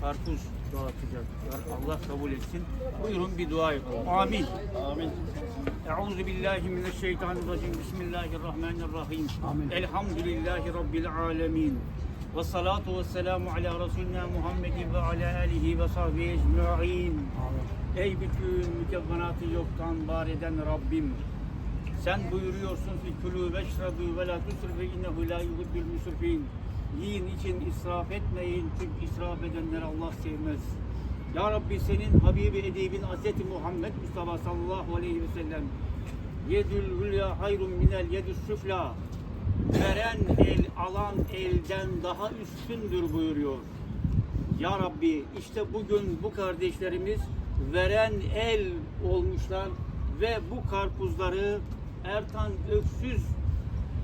karpuz dağıtacak. Allah kabul etsin. Buyurun bir dua yapalım. Amin. Amin. Euzu billahi mineşşeytanirracim. Bismillahirrahmanirrahim. Elhamdülillahi rabbil alamin. Ve salatu ve selamu ala Resulina Muhammedin ve ala alihi ve sahbihi ecma'in. Ey bütün mükevvenatı yoktan var eden Rabbim. Sen buyuruyorsun ki külü veşrabu ve la tusrifu innehu la yuhibbul musrifin. Yiyin için israf etmeyin çünkü israf edenleri Allah sevmez. Ya Rabbi senin Habibi Edibin Hz. Muhammed Mustafa sallallahu aleyhi ve sellem yedül hülya hayrun minel yedü süfla veren el alan elden daha üstündür buyuruyor. Ya Rabbi işte bugün bu kardeşlerimiz veren el olmuşlar ve bu karpuzları Ertan Öksüz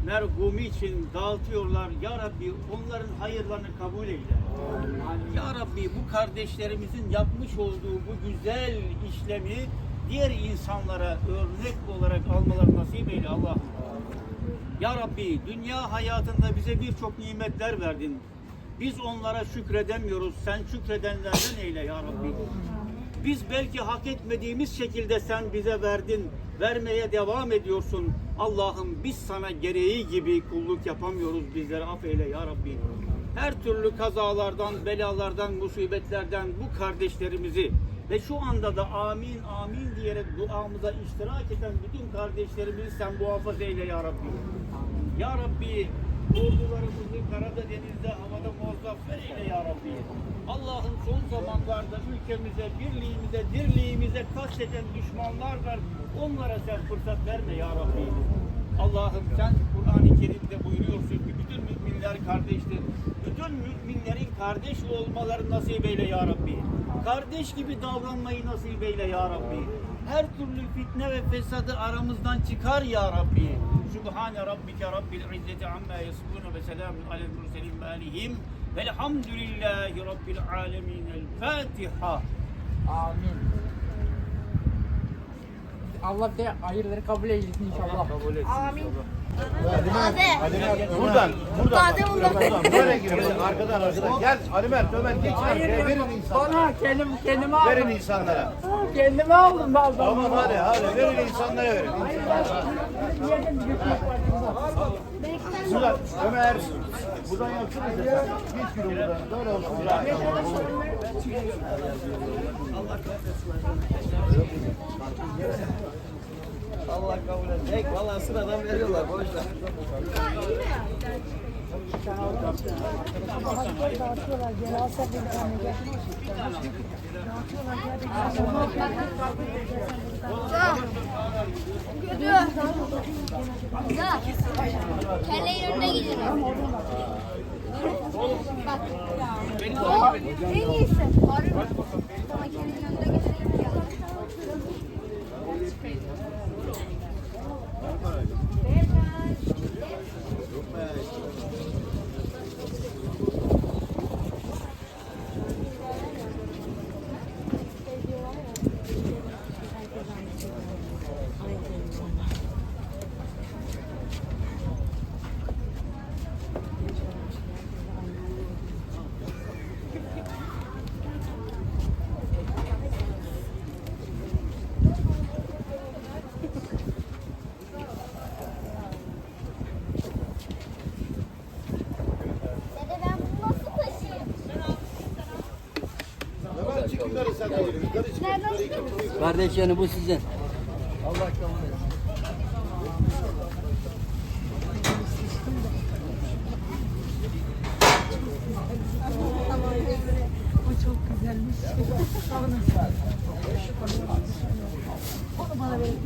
merhumi için dağıtıyorlar. Ya Rabbi onların hayırlarını kabul eyle. Ya Rabbi bu kardeşlerimizin yapmış olduğu bu güzel işlemi diğer insanlara örnek olarak almaları nasip eyle Allah'ım. Ya Rabbi dünya hayatında bize birçok nimetler verdin. Biz onlara şükredemiyoruz. Sen şükredenlerden eyle ya Rabbi. Biz belki hak etmediğimiz şekilde sen bize verdin. Vermeye devam ediyorsun. Allah'ım biz sana gereği gibi kulluk yapamıyoruz. Bizleri affeyle ya Rabbi. Her türlü kazalardan, belalardan, musibetlerden bu kardeşlerimizi ve şu anda da amin amin diyerek duamıza iştirak eden bütün kardeşlerimizi sen muhafaza eyle ya Rabbi. Ya Rabbi ordularımızı karada denizde havada muvaffak eyle ya Rabbi. Allah'ım son zamanlarda ülkemize, birliğimize, dirliğimize kasteden düşmanlar var. Onlara sen fırsat verme ya Rabbi. Allah'ım sen Kur'an-ı Kerim'de buyuruyorsun ki bütün müminler kardeştir. Bütün müminlerin kardeş olmaları nasip eyle ya Rabbi. Kardeş gibi davranmayı nasip eyle ya Rabbi. Her türlü fitne ve fesadı aramızdan çıkar ya Rabbi. Subhane rabbike rabbil izzeti amma yasifun ve selamun alel murselin ve alihim. Velhamdülillahi rabbil alemin. El Fatiha. Amin. Allah bir de hayırları kabul eylesin inşallah. Kabul etsin Amin. inşallah. Buradan, buradan. Bade buradan. Buradan, böyle girin. Arkadan, arkadan. Gel Ali Mert, Ömer geç arkaya. Verin insanlara. Bana kendim kendime aldım. Verin insanlara. Kendime aldım ben. Tamam hadi, hadi. Verin insanlara verin. Buradan, Ömer. Buradan yapsana sen. Geç yürü buradan. Böyle olsun. Allah kabul etsin. Ek valla sıradan veriyorlar. Gidiyor. Ya. Kelleyin önüne gidelim. Bak. O en iyisi. Harbi. Sana kelleyin önüne gidelim ya. Dede ben bunu nasıl taşıyayım? Ömer çık yukarı sen de. Yukarı çık. Nereden Kardeş yani bu sizin. Onu bana verin.